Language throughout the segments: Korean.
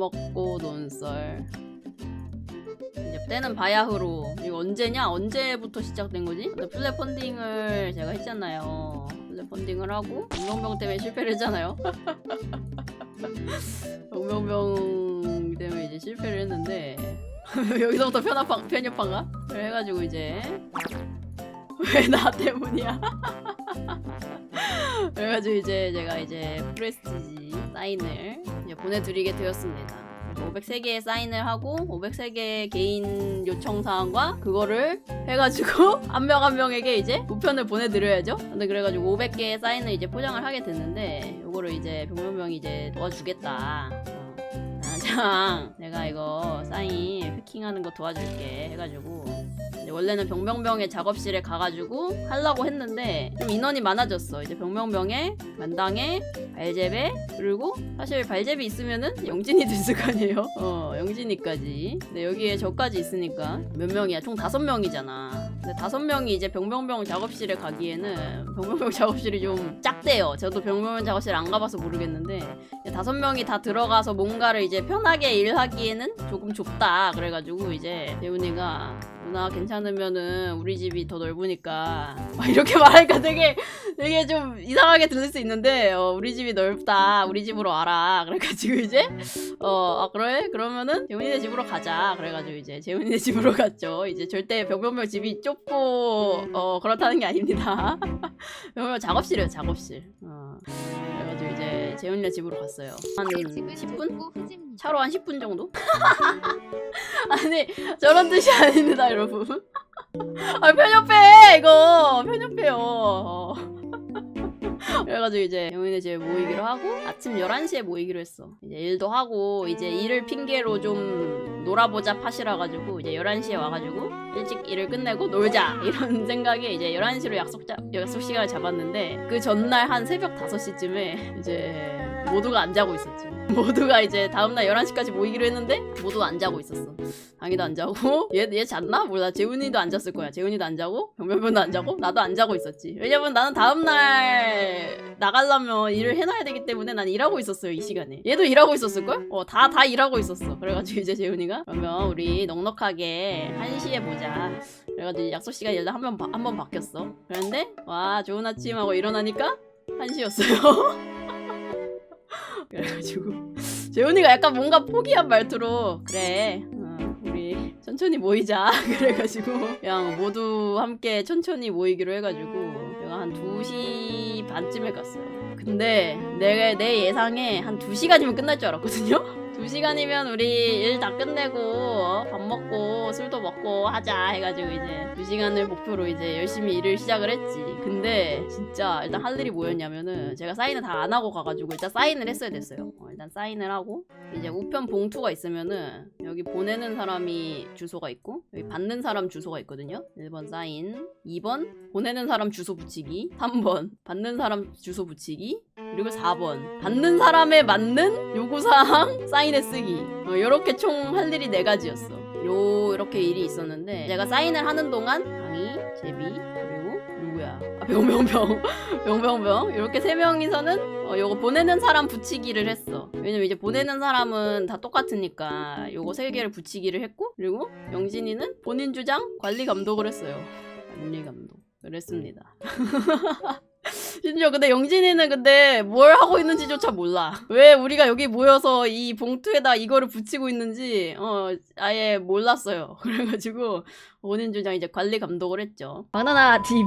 먹고 논썰. 이제 때는 바야흐로 이거 언제냐? 언제부터 시작된 거지? 플랫 펀딩을 제가 했잖아요. 플랫 펀딩을 하고 병명병 때문에 실패를 했잖아요. 병명병 때문에 이제 실패를 했는데 여기서부터 편협한 편협한가? 그래 해가지고 이제 왜 나 때문이야? 그래가지고 이제 제가 이제 프레스티지 사인을 보내드리게 되었습니다. 503개의 사인을 하고 503개의 개인 요청 사항과 그거를 해가지고 한 명 한 명에게 이제 우편을 보내드려야죠. 근데 그래가지고 500개의 사인을 이제 포장을 하게 됐는데 요거를 이제 병명병이 이제 도와주겠다. 어. 아, 장 내가 이거 사인 해킹하는 거 도와줄게 해가지고 원래는 병병병의 작업실에 가가지고 하려고 했는데 좀 인원이 많아졌어. 이제 병병병에 만당에 발제배 그리고 사실 발제비 있으면은 영진이도 있을 거 아니에요. 어 영진이까지. 근데 여기에 저까지 있으니까 몇 명이야? 총 다섯 명이잖아. 근데 다섯 명이 이제 병병병 작업실에 가기에는 병병병 작업실이 좀 작대요. 저도 병병병 작업실 안 가봐서 모르겠는데 다섯 명이 다 들어가서 뭔가를 이제 편하게 일하기에는 조금 좁다. 그래가지고 이제 재훈이가 누나 괜찮으면은 우리 집이 더 넓으니까 막 이렇게 말하니까 되게 되게 좀 이상하게 들릴 수 있는데 어, 우리 집이 넓다. 우리 집으로 와라. 그래가지고 이제 어 아, 그래? 그러면은 재훈이네 집으로 가자. 그래가지고 이제 재훈이네 집으로 갔죠. 이제 절대 병병병 집이 좁고 어 그렇다는 게 아닙니다. 병병병 작업실이에요 작업실. 어 그래가지고 이제 재훈이네 집으로 갔어요. 한 10분? 차로 한 10분 정도? 아니 저런 뜻이 아닙니다 여러분. 아 편협해 이거. 편협해요. 어. 그래가지고 이제 영인의 집에 모이기로 하고 아침 11시에 모이기로 했어. 이제 일도 하고 이제 일을 핑계로 좀 놀아보자 팟이라 가지고 이제 11시에 와가지고 일찍 일을 끝내고 놀자 이런 생각에 이제 11시로 약속, 자, 약속 시간을 잡았는데 그 전날 한 새벽 5시쯤에 이제 모두가 안 자고 있었지. 모두가 이제 다음날 11시까지 모이기로 했는데 모두가 안 자고 있었어. 강이도 안 자고. 얘, 얘 잤나? 몰라. 재훈이도 안 잤을 거야. 재훈이도 안 자고 병변변도 안 자고 나도 안 자고 있었지. 왜냐면 나는 다음날 나가려면 일을 해놔야 되기 때문에 난 일하고 있었어요 이 시간에. 얘도 일하고 있었을걸? 어 다 다 일하고 있었어. 그래가지고 이제 재훈이가 그러면 우리 넉넉하게 1시에 보자. 그래가지고 약속 시간이 일단 한번 한 번 바뀌었어. 그런데 와 좋은 아침 하고 일어나니까 1시였어요 그래가지고 재훈이가 약간 뭔가 포기한 말투로 그래 어, 우리 천천히 모이자. 그래가지고 그냥 모두 함께 천천히 모이기로 해가지고 제가 한 2시 반쯤에 갔어요. 근데 내, 내 예상에 한 2시간이면 끝날 줄 알았거든요 2시간이면 우리 일 다 끝내고 어, 밥 먹고 술도 먹고 하자 해가지고 이제 2시간을 목표로 이제 열심히 일을 시작을 했지. 근데 진짜 일단 할 일이 뭐였냐면은 제가 사인을 다 안 하고 가가지고 일단 사인을 했어야 됐어요. 어, 일단 사인을 하고 이제 우편 봉투가 있으면은 여기 보내는 사람이 주소가 있고 여기 받는 사람 주소가 있거든요. 1번 사인 2번 보내는 사람 주소 붙이기 3번 받는 사람 주소 붙이기 그리고 4번 받는 사람에 맞는 요구사항 사인에 쓰기. 어, 이렇게 총 할 일이 네 가지였어. 요 이렇게 일이 있었는데 제가 사인을 하는 동안 강희, 제비 누구야? 아 병병병. 병병병. 이렇게 세 명이서는 어, 요거 보내는 사람 붙이기를 했어. 왜냐면 이제 보내는 사람은 다 똑같으니까 요거 세 개를 붙이기를 했고 그리고 영진이는 본인 주장 관리 감독을 했어요. 관리 감독. 그랬습니다 심지어 근데 영진이는 근데 뭘 하고 있는지조차 몰라. 왜 우리가 여기 모여서 이 봉투에다 이거를 붙이고 있는지 어 아예 몰랐어요. 그래가지고 원인 주장 이제 관리 감독을 했죠. 바나나 TV.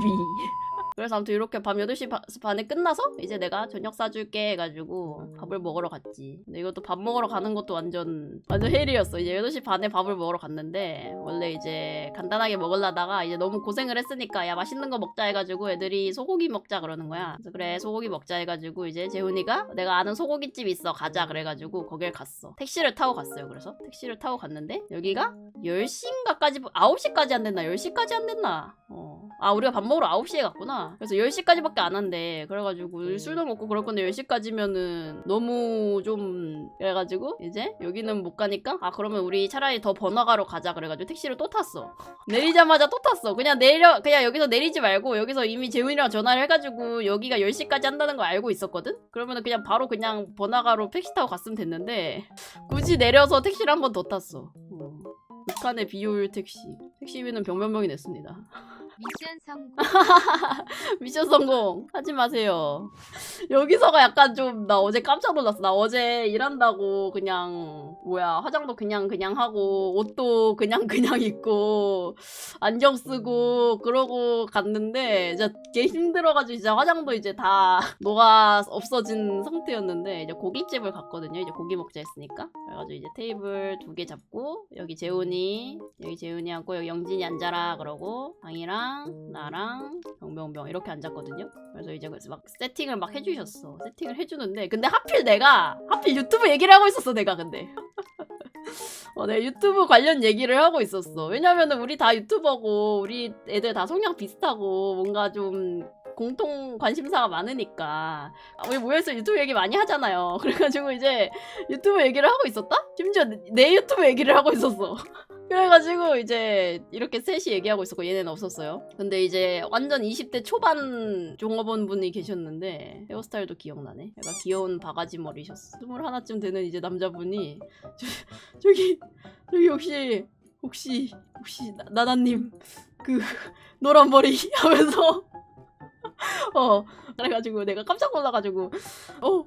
그래서 아무튼 이렇게 밤 8시 바- 반에 끝나서 이제 내가 저녁 사줄게 해가지고 밥을 먹으러 갔지. 근데 이것도 밥 먹으러 가는 것도 완전 완전 헬이었어. 이제 8시 반에 밥을 먹으러 갔는데 원래 이제 간단하게 먹으려다가 이제 너무 고생을 했으니까 야 맛있는 거 먹자 해가지고 애들이 소고기 먹자 그러는 거야. 그래서 그래 소고기 먹자 해가지고 이제 재훈이가 내가 아는 소고기집 있어 가자 그래가지고 거길 갔어. 택시를 타고 갔어요. 그래서 택시를 타고 갔는데 여기가 10시인가까지 9시까지 안 됐나 10시까지 안 됐나 어 아 우리가 밥 먹으러 9시에 갔구나. 그래서 10시까지밖에 안 한대. 그래가지고 술도 먹고 그럴 건데 10시까지면은 너무 좀 그래가지고 이제 여기는 못 가니까 아 그러면 우리 차라리 더 번화가로 가자. 그래가지고 택시를 또 탔어. 내리자마자 또 탔어. 그냥 내려 그냥 여기서 내리지 말고 여기서 이미 재훈이랑 전화를 해가지고 여기가 10시까지 한다는 거 알고 있었거든? 그러면은 그냥 바로 그냥 번화가로 택시 타고 갔으면 됐는데 굳이 내려서 택시를 한 번 더 탔어. 어. 북한의 비효율 택시. 택시비는 병변병이 냈습니다 미션 성공. 미션 성공 하지 마세요. 여기서가 약간 좀 나 어제 깜짝 놀랐어. 나 어제 일한다고 그냥 뭐야 화장도 그냥 그냥 하고 옷도 그냥 그냥 입고 안경 쓰고 그러고 갔는데 진짜 개 힘들어가지고 진짜 화장도 이제 다 녹아 없어진 상태였는데 이제 고깃집을 갔거든요. 이제 고기 먹자 했으니까 그래가지고 이제 테이블 두 개 잡고 여기 재훈이 여기 재훈이 앉고 여기 영진이 앉아라 그러고 방이랑 나랑 병병병 이렇게 앉았거든요. 그래서 이제 그래서 막 세팅을 막 해주셨어. 세팅을 해주는데 근데 하필 내가 하필 유튜브 얘기를 하고 있었어 내가 근데. 어, 내가 유튜브 관련 얘기를 하고 있었어. 왜냐면은 우리 다 유튜버고 우리 애들 다 성향 비슷하고 뭔가 좀 공통 관심사가 많으니까 아, 우리 모여서 유튜브 얘기 많이 하잖아요. 그래가지고 이제 유튜브 얘기를 하고 있었다? 심지어 내- 내 유튜브 얘기를 하고 있었어. 그래가지고 이제 이렇게 셋이 얘기하고 있었고 얘네는 없었어요. 근데 이제 완전 20대 초반 종업원 분이 계셨는데 헤어스타일도 기억나네. 약간 귀여운 바가지 머리셨어. 스물 하나쯤 되는 이제 남자분이 저, 저기 저기 혹시 혹시 혹시 나- 나나님 그 노란 머리 하면서 어. 그래가지고 내가 깜짝 놀라가지고 어, 어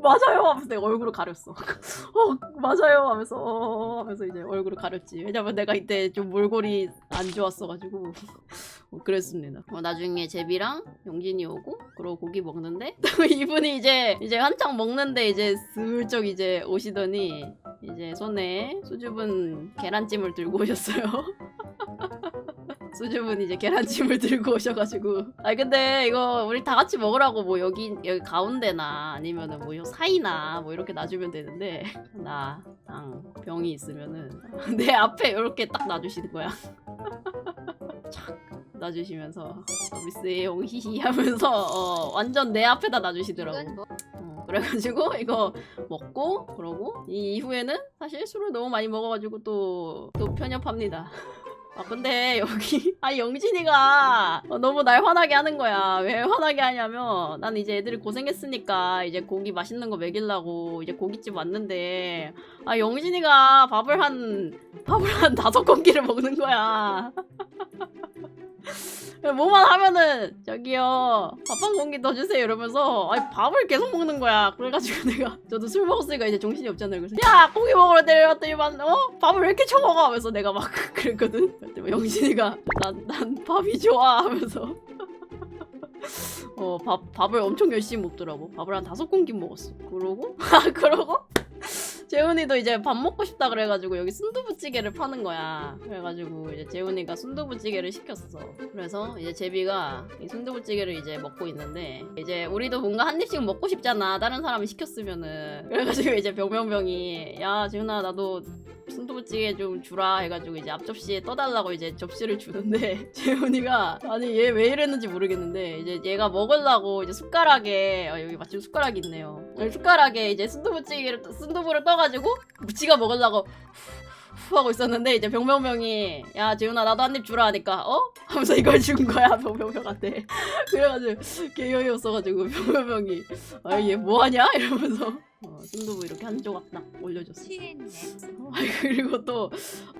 맞아요 하면서 내가 얼굴을 가렸어. 어 맞아요 하면서 어 하면서 이제 얼굴을 가렸지. 왜냐면 내가 이때 좀 몰골이 안 좋았어가지고. 어, 그랬습니다. 어, 나중에 제비랑 영진이 오고 그러고 고기 먹는데 이분이 이제 이제 한창 먹는데 이제 슬쩍 이제 오시더니 이제 손에 수줍은 계란찜을 들고 오셨어요 수줍은 이제 계란찜을 들고 오셔가지고. 아 근데 이거 우리 다 같이 먹으라고 뭐 여기 여기 가운데나 아니면은 뭐 요 사이나 뭐 이렇게 놔주면 되는데 나랑 병이 있으면은 내 앞에 이렇게 딱 놔주시는 거야. 착 놔주시면서 서비스에용 히히 하면서 어, 완전 내 앞에다 놔주시더라고. 뭐. 어, 그래가지고 이거 먹고 그러고 이 이후에는 사실 술을 너무 많이 먹어가지고 또 또 편협합니다. 아 근데 여기 아 영진이가 어, 너무 날 화나게 하는 거야. 왜 화나게 하냐면 난 이제 애들이 고생했으니까 이제 고기 맛있는 거 먹이려고 이제 고깃집 왔는데 아 영진이가 밥을 한 밥을 한 다섯 공기를 먹는 거야. 뭐만 하면은 저기요 밥 한 공기 더 주세요 이러면서 아니 밥을 계속 먹는 거야. 그래가지고 내가 저도 술 먹었으니까 이제 정신이 없잖아요. 그래서 야 고기 먹으러 내려왔더니만 어? 밥을 왜 이렇게 쳐먹어? 하면서 내가 막 그랬거든. 그때 막 영진이가 난, 난 밥이 좋아 하면서. 어 밥 밥을 엄청 열심히 먹더라고. 밥을 한 다섯 공기 먹었어. 그러고? 아 그러고 재훈이도 이제 밥 먹고 싶다 그래가지고 여기 순두부찌개를 파는 거야. 그래가지고 이제 재훈이가 순두부찌개를 시켰어. 그래서 이제 제비가 이 순두부찌개를 이제 먹고 있는데 이제 우리도 뭔가 한 입씩 먹고 싶잖아. 다른 사람이 시켰으면은. 그래가지고 이제 병병병이 야 재훈아 나도 순두부찌개 좀 주라 해가지고 이제 앞접시에 떠달라고 이제 접시를 주는데 재훈이가 아니 얘 왜 이랬는지 모르겠는데 이제 얘가 먹으려고 이제 숟가락에 어, 여기 마침 숟가락이 있네요. 숟가락에 이제 순두부찌개를 떠- 순두부를 떠 가지고 무치가 먹으려고 후 하고 있었는데 이제 병병병이 야 재훈아 나도 한 입 주라 하니까 어? 하면서 이걸 준 거야 병병병한테. 그래가지고 개여이 없어가지고 병병병이 아 얘 뭐하냐? 이러면서 어, 순두부 이렇게 한 조각 딱 올려줬어. 취했네. 아 그리고 또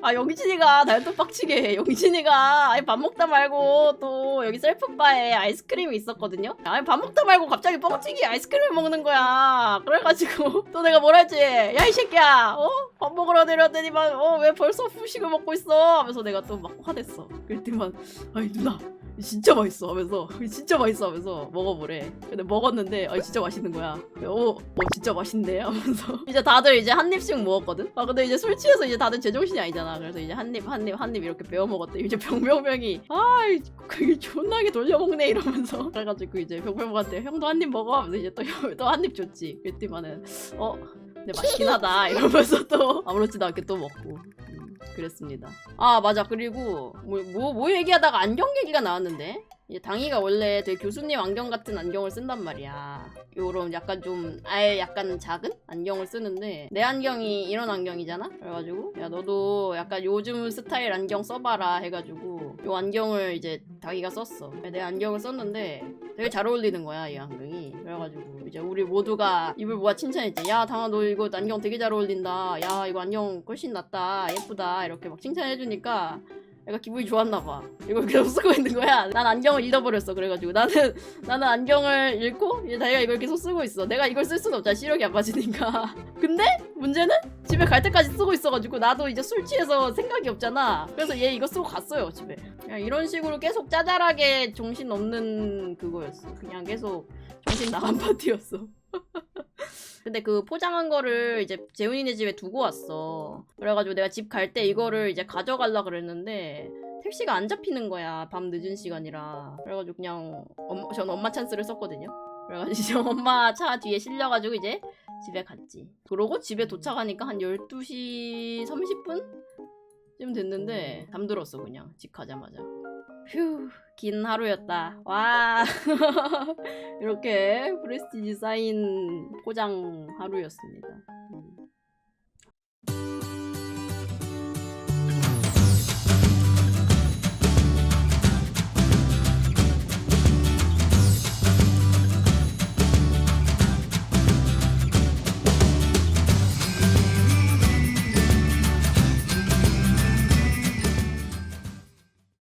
아 영진이가 날 또 빡치게 해. 영진이가 아니 밥 먹다 말고 또 여기 셀프바에 아이스크림이 있었거든요. 아니 밥 먹다 말고 갑자기 뻥튀기 아이스크림을 먹는 거야. 그래가지고 또 내가 뭐라 했지? 야 이 새끼야, 어? 밥 먹으러 내려왔더니만 어 왜 벌써 후식을 먹고 있어? 하면서 내가 또 막 화냈어. 그랬더니만 아니 누나 진짜 맛있어 하면서 진짜 맛있어 하면서 먹어보래. 근데 먹었는데 아 진짜 맛있는 거야. 어, 어 진짜 맛있네 하면서 이제 다들 이제 한 입씩 먹었거든. 아 근데 이제 술 취해서 이제 다들 제정신이 아니잖아. 그래서 이제 한 입 한 입 한 입 이렇게 베어 먹었대. 이제 병병병이 아이 그게 존나게 돌려 먹네 이러면서 그래가지고 이제 병병병한테 형도 한 입 먹어 하면서 이제 또한입 줬지. 그랬더니만은 어 근데 맛있긴 하다 이러면서 또 아무렇지도 않게 또 먹고. 음, 그랬습니다. 아 맞아 그리고 뭐뭐 뭐 얘기하다가 안경 얘기가 나왔는데 당이가 원래 되게 교수님 안경 같은 안경을 쓴단 말이야. 요런 약간 좀 아예 약간 작은 안경을 쓰는데 내 안경이 이런 안경이잖아. 그래가지고 야 너도 약간 요즘 스타일 안경 써봐라 해가지고 요 안경을 이제 당이가 썼어. 내 안경을 썼는데 되게 잘 어울리는 거야 이 안경이. 그래가지고 이제 우리 모두가 입을 모아 칭찬했지. 야 당아 너 이거 안경 되게 잘 어울린다. 야 이거 안경 훨씬 낫다. 예쁘다. 이렇게 막 칭찬해주니까 내가 기분이 좋았나 봐. 이걸 계속 쓰고 있는 거야. 난 안경을 잃어버렸어. 그래가지고 나는 나는 안경을 잃고 이제 자기가 이걸 계속 쓰고 있어. 내가 이걸 쓸 수는 없잖아. 시력이 안 맞으니까. 근데 문제는 집에 갈 때까지 쓰고 있어가지고 나도 이제 술 취해서 생각이 없잖아. 그래서 얘 이거 쓰고 갔어요 집에. 그냥 이런 식으로 계속 짜잘하게 정신 없는 그거였어. 그냥 계속 정신 나간 파티였어. 근데 그 포장한 거를 이제 재훈이네 집에 두고 왔어. 그래가지고 내가 집 갈 때 이거를 이제 가져갈라 그랬는데 택시가 안 잡히는 거야. 밤 늦은 시간이라. 그래가지고 그냥 엄마, 전 엄마 찬스를 썼거든요. 그래가지고 엄마 차 뒤에 실려가지고 이제 집에 갔지. 그러고 집에 도착하니까 한 12시 30분? 쯤 됐는데 잠들었어 그냥 집 가자마자. 휴, 긴 하루였다. 와. 이렇게 프레스티지 사인 포장 하루였습니다. 음.